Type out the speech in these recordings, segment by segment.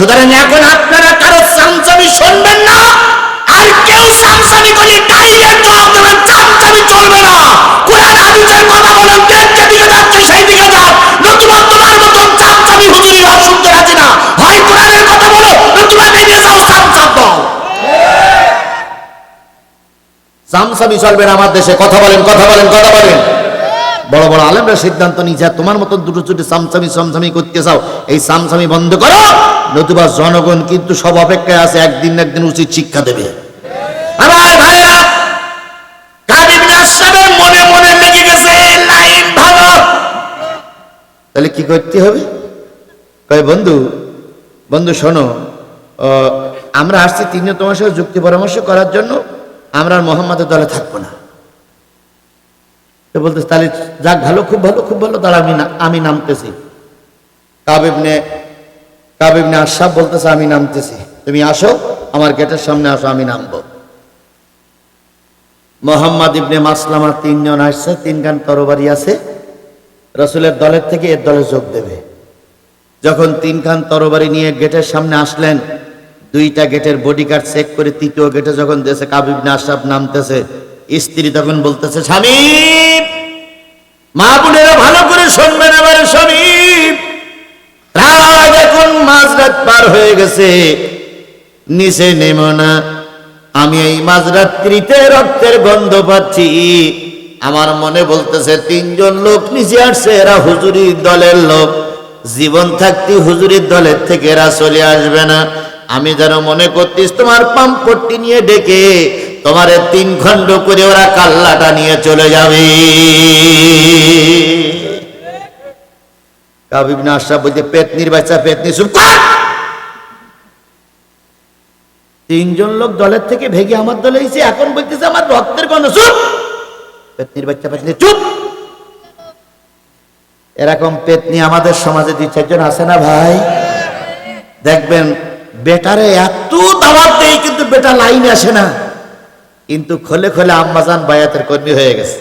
সুতরাং এখন আপনারা কারও চামচামি শুনবেন না, আর কেউ চামচামি চামচামি চলবে না। কোরআন হাদিসের কথা বলেন যাচ্ছে, সেই দিকে যাও। নতুবা তোমার চামচামি শুনতে রাজি না। হয় কোরআনের কথা বলো, নতুবা বেরিয়ে যাও দাও। চামচামি চলবে না আমার দেশে। কথা বলেন কথা বলেন কথা বলেন। বড় বড় আলেমরা সিদ্ধান্ত নিয়েছে তোমার মতো দুটো চুটি সামসামি সামসামি করতে চাও, এই সামসামি বন্ধ করো। নতুবা জনগণ কিন্তু সব অপেক্ষায় আছে, একদিন একদিন উচিত শিক্ষা দেবে। আমার ভাইরা মনে মনে লেগে গেছে ভালো তাহলে কি করতে হবে? কয়, বন্ধু বন্ধু, শোনো আমরা আসছি তিনজন তোমার সাথে যুক্তি পরামর্শ করার জন্য, আমরা আর মোহাম্মদের দলে থাকব না। তো বলতেছে, তাহলে যাক ভালো, খুব ভালো খুব ভালো তাহলে আমি আমি নামতেছি। কাবিবনে কাবিবনে আশাব বলতেছে, আমি নামতেছি। তুমি আসো, আমার গেটের সামনে আসো, আমি নামবো। মোহাম্মদ ইবনে মাসলামা তিনজন আসছে তিন গান তরবারি আছে। রসুলের দলের থেকে এর দলে যোগ দেবে। যখন তিন খান তরবারি নিয়ে গেটের সামনে আসলেন, দুইটা গেটের বডি গার্ড চেক করে তৃতীয় গেটে যখন দেশে কাবিবনে আশরাফ নামতেছে, স্ত্রী তখন বলতেছে, স্বামী! মা বোনেরা ভালো করে শুনবেন এবারে স্বামী। রাত এখন মাঝরাত পার হয়ে গেছে। নিচে নেমো না। আমি এই মাঝরাত্রিতে রক্তের গন্ধ পাচ্ছি। আমার মনে বলতেছে, তিনজন লোক নিচে আসছে, এরা হুজুরির দলের লোক। জীবন থাকতে হুজুরির দলের থেকে এরা চলে আসবে না। আমি যেন মনে করতিস তোমার পাম্পট্টি নিয়ে ডেকে তোমার তিন খণ্ড করে ওরা কাল্লাটা নিয়ে চলে যাবে। আশরাফ বলছে, পেতনির বাচ্চা, পেতনি তিনজন লোক দলের থেকে ভেগে আমার দলে এসে এখন বলতেছে, আমার রক্তের গন্ধ, চুপ! পেতনির বাচ্চা পেতনি, চুপ! এরকম পেতনি আমাদের সমাজে দুই, চারজন আছে না ভাই? দেখবেন, বেটারে এত দাওয়াত দেয়, কিন্তু বেটা লাইন আসে না। কিন্তু খোলে খোলে আম্মাজান বায়াতের কর্মী হয়ে গেছে।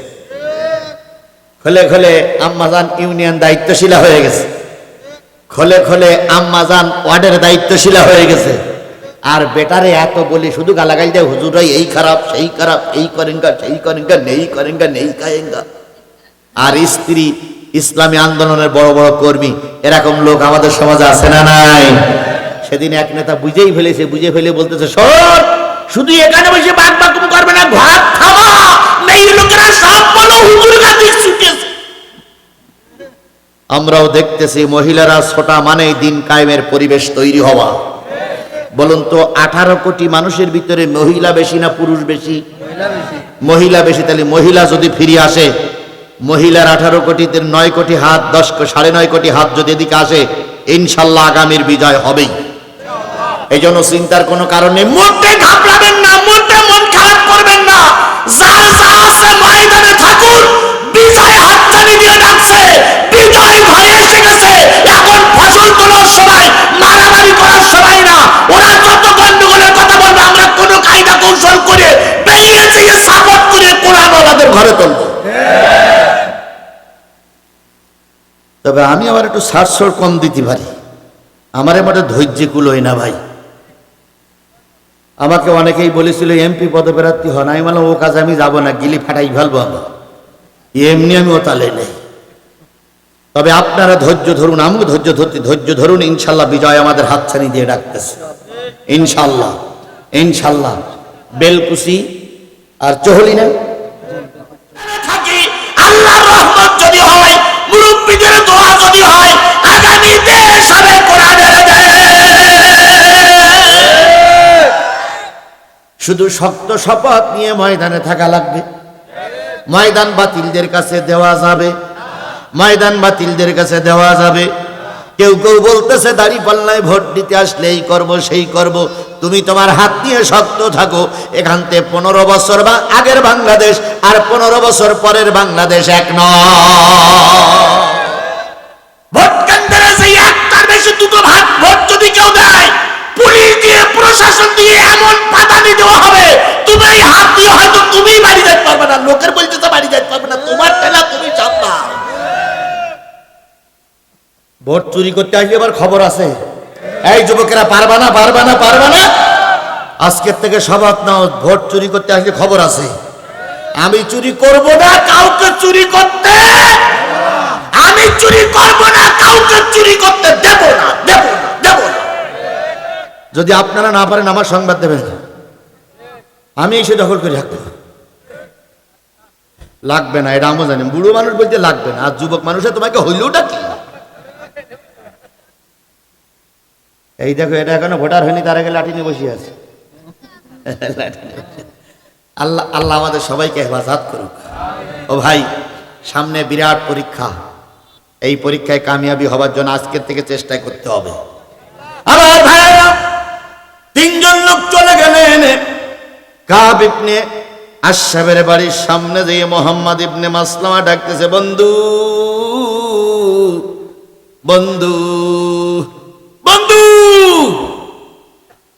খোলে খোলে আম্মাজান ইউনিয়ন দায়িত্বশীলা হয়ে গেছে। খোলে খোলে আম্মাজান ওয়ার্ডের দায়িত্বশীলা হয়ে গেছে। আর বেটারে এত বলি শুধু গালাগাল দেয় হুজুরাই এই খারাপ, সেই খারাপ, এই করেঙ্গা সেই করেঙ্গা নেই করেঙ্গা নেই খায়েঙ্গা আর স্ত্রী, ইসলামী আন্দোলনের বড় বড় কর্মী, এরকম লোক আমাদের সমাজে আছে না নাই? সেদিন এক নেতা বুঝেই ফেলেছে, বুঝে ফেলে বলতেছে, সর! শুধু এখানে বসে বাক বাকুম করবে না, ঘর থামা। নেই লোকেরা সব বলো, হুজুর গাদি আমরাও দেখতেছি মহিলারা ছোটা মানেই দিন কায়েমের পরিবেশ তৈরি হওয়া। বলুন তো, আঠারো কোটি মানুষের ভিতরে মহিলা বেশি না পুরুষ বেশি? মহিলা বেশি, তাহলে মহিলা যদি ফিরে আসে, মহিলার আঠারো কোটিতে নয় কোটি হাত, দশ সাড়ে নয় কোটি হাত যদি এদিকে আসে, ইনশাল্লাহ আগামীর বিজয় হবেই। এই জন্য চিন্তার কোনো কারণ মোটে ঘাবড়াবেন না মোটে মন খারাপ করবেন না। যার যা আছে ময়দানে থাকুন, বিজয় হাতছানি দিয়ে ডাকছে বিজয় ঘরে এসে গেছে। এখন ফসল তোলার সময়, মারামারি করার সময় না। ওরা যত গন্ডগোলের কথা বলবে, আমরা কোনো কায়দা কৌশল করে বেরিয়ে যেয়ে সাপোর্ট করে কোরআন ওনাদের ঘরে তুলবো। তবে আমি আবার একটু সাতশোর কম দিতে পারি। আমার এবারে ধৈর্য কুলোই না ভাই। আমাকে অনেকেই বলেছিল, এমপি পদপ্রার্থী হন আমি বললাম, ও কাজ আমি যাব না, গিলি ফাটাই ফেলব আমি এমনি আমি ও তালে নেই তবে আপনারা ধৈর্য ধরুন, আমিও ধৈর্য ধরতে, ধৈর্য ধরুন, ইনশাল্লাহ বিজয় আমাদের হাতছানি দিয়ে ডাকতেছে। ইনশাল্লাহ ইনশাল্লাহ। বেলকুসি আর চহলি না? মুরব্বীদের দোয়া যদি হয় শুধু শক্ত শপথ নিয়ে ময়দানে থাকা লাগবে। ময়দান বাতিলদের কাছে দেওয়া যাবে। ময়দান বাতিলদের কাছে দেওয়া যাবে। কেউ কেউ বলতেছে, দাড়ি পাল্লায় ভোট দিতে আসলে এই করব, সেই করব। তুমি তোমার হাত নিয়ে শক্ত থাকো। এখান থেকে পনেরো বছর বা আগের বাংলাদেশ আর পনেরো বছর পরের বাংলাদেশ এক নয়। দুটো ভাগ ভোট যদি কেউ দেয়, পুলিশ দিয়ে প্রশাসন দিয়ে এমন দেওয়া হবে। তুমি হাত দিয়ে হয়তো তুমি বাড়ি যেতে পারবে না। লোকের বলতে তো বাড়ি যেতে পারবে না। তোমার ঠেলা তুমি সামলাও ভোট চুরি করতে আসলে এবার খবর আছে। এই যুবকেরা, পারবা না পারবা না পারবা না? আজকের থেকে শপথ নাও, ভোট চুরি করতে আসলে খবর আছে। আমি চুরি করব না, কাউকে চুরি করতে। আমি চুরি করব না, কাউকে চুরি করতে দেব না দেব না দেব না। যদি আপনারা না পারেন, আমার সংবাদ দেবেন। আমি এসে দখল করে রাখব। লাগবে না, এটা আমও জানি। বুড়ো মানুষ বলতে লাগবে না। আর যুবক মানুষে তোমাকে হইলেওটা কি? এই দেখো, এটা এখনও ভোটার হয়নি, তার আগে লাঠি নিয়ে বসে আছে। আল্লাহ আল্লাহ আমাদের সবাইকে হেফাজত করুক। ও ভাই, সামনে বিরাট পরীক্ষা। এই পরীক্ষায় কামিয়াবি হবার জন্য আজকের থেকে চেষ্টা করতে হবে। আমার ভাইরা, তিনজন লোক চলে গেলেন। কাব ইবনে আশরাফের বাড়ির সামনে দিয়ে মোহাম্মদ ইবনে মাসলামা ডাকতেছে, বন্ধু বন্ধু বন্ধু!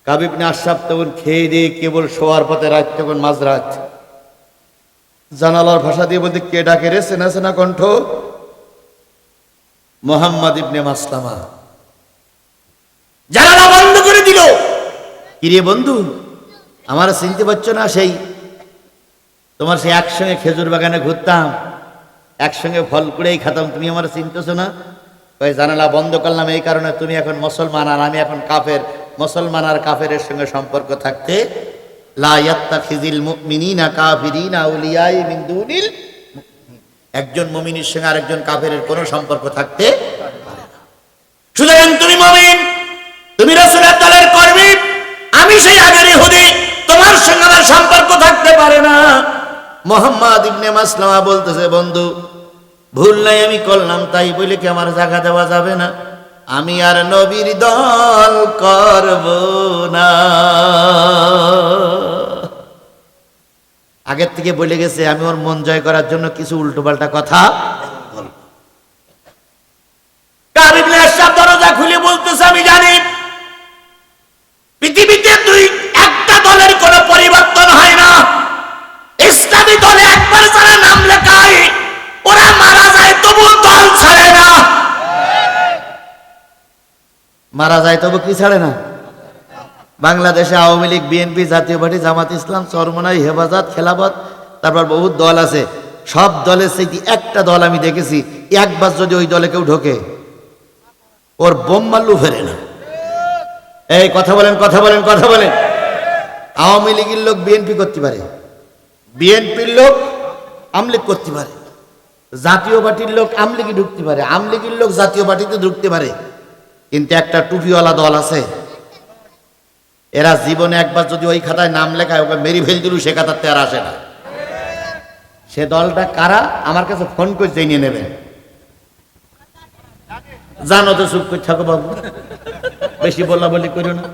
কাব ইবনে আশরাফ তখন খেয়ে দিয়ে কেবল শোয়ার পথে রাত তখন মাঝরাত। জানালার ভাষা দিয়ে বলতে, কে ডাকে রে? সেনা সেনা কণ্ঠ? মোহাম্মদ ইবনে মাসলামা, জানালা বন্ধ করে দিল। কিরে বন্ধু? আমার চিনতে পারছ না সেই, তোমার সেই একসঙ্গে খেজুর বাগানে ঘুরতাম, একসঙ্গে ফল কুড়েই খেতাম, তুমি আমার চিনতেছো না? ওই জানালা বন্ধ করলাম, এই কারণে তুমি এখন মুসলমান, আর আমি এখন কাফের। মুসলমান আর কাফের সঙ্গে সম্পর্ক থাকতে একজন মুমিনের সঙ্গে আরেকজন কাফের কোনো সম্পর্ক থাকতে পারে তুমি আমার সম্পর্ক থাকতে পারে না। মোহাম্মদ ইবনে মাসলামা বলতেছে, বন্ধু, ভুল নাই, আমি করলাম, তাই বলে কি আমার জায়গা দেওয়া যাবে না? আমি আর নবীর দল করব না। আগের থেকে বলে গেছে, আমি ওর মন জয় করার জন্য কিছু উল্টোপাল্টা কথা বলব। দরজা খুলে মারা যায় তবু কি ছাড়ে না? বাংলাদেশে আওয়ামী লীগ বিএনপি জাতীয় পার্টি, জামাত ইসলাম, চরমনাই, হেফাজত, খেলাফত, তারপর বহুত দল আছে। সব দলের সেই একটা দল আমি দেখেছি, একবার যদি ওই দলে কেউ ঢোকে, ওর বোম মাল্লু ফেরে না। এই, কথা বলেন কথা বলেন কথা বলেন। আওয়ামী লীগের লোক বিএনপি করতে পারে বিএনপির লোক আমলিগ করতে পারে, জাতীয় পার্টির লোক আমলিগে ঢুকতে পারে আমলিগের লোক জাতীয় পার্টিতে ঢুকতে পারে। কিন্তু একটা টুপিওয়ালা দল আছে। এরা জীবনে একবার যদি ওই খাতায় নাম লেখায়, ওকে মেরি ফেল দিল সে খাতাতে আর আসে না। সে দলটা কারা? আমার কাছে ফোন করে জেনে নেবেন। জানো তো চুপ করে থাকো বাবু। বেশি বলা বলি করো না।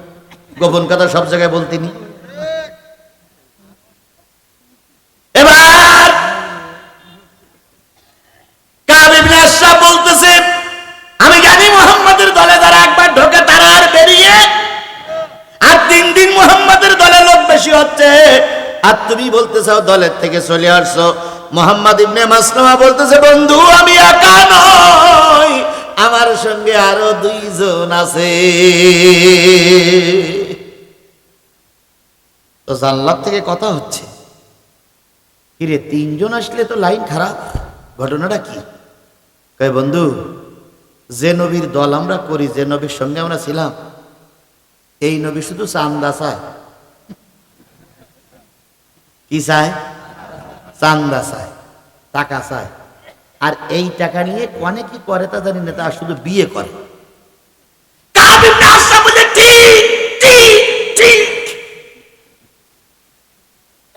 গোপন কথা সব জায়গায় বলতিনি এবার কাব ইবনে আশরাফ বলতেছে আমি জানি মোহাম্মদের দলে যারা একবার ঢোকে তারা আর বেরিয়ে আর দিন দিন মোহাম্মদের দলে লোক বেশি হচ্ছে আর তুমি বলতে দলের থেকে চলে আসছো। মোহাম্মদ ইবনে মাসলামা বলতেছে, বন্ধু, আমি একা নই, আমার সঙ্গে আরও দুইজন আছে। তো জানলার থেকে কথা হচ্ছে। কিরে, তিনজন আসলে তো লাইন খারাপ। ঘটনাটা কি? কয়, বন্ধু, যে নবীর দল আমরা করি, যে নবীর সঙ্গে আমরা ছিলাম, এই নবী শুধু চান্দা চায়। কি চায়? চান্দা চায়, টাকা চায়। আর এই টাকা নিয়ে কনে কি করে, তা জানি না, তা শুধু বিয়ে করে।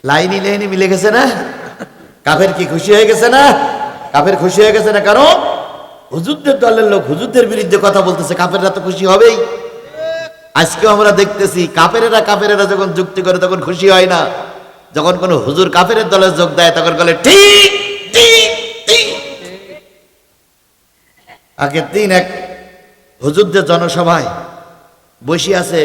লাইনি লাইনি মিলে গেছে না? কাফের কি খুশি হয়ে গেছে না? কাফের খুশি হয়ে গেছে না কারণ হুজুরদের দলের লোক হুজুরদের বিরুদ্ধে কথা বলতেছে, কাফেররা তো খুশি হবেই। আজকেও আমরা দেখতেছি, কাফেরেরা কাফেরেরা যখন যুক্তি করে, তখন খুশি হয় না। যখন কোনো হুজুর কাফের দলে যোগ দেয়, তখন বলে, ঠিক ঠিক ঠিক। আগের দিন এক হুজুরদের জনসভায় বসে আছে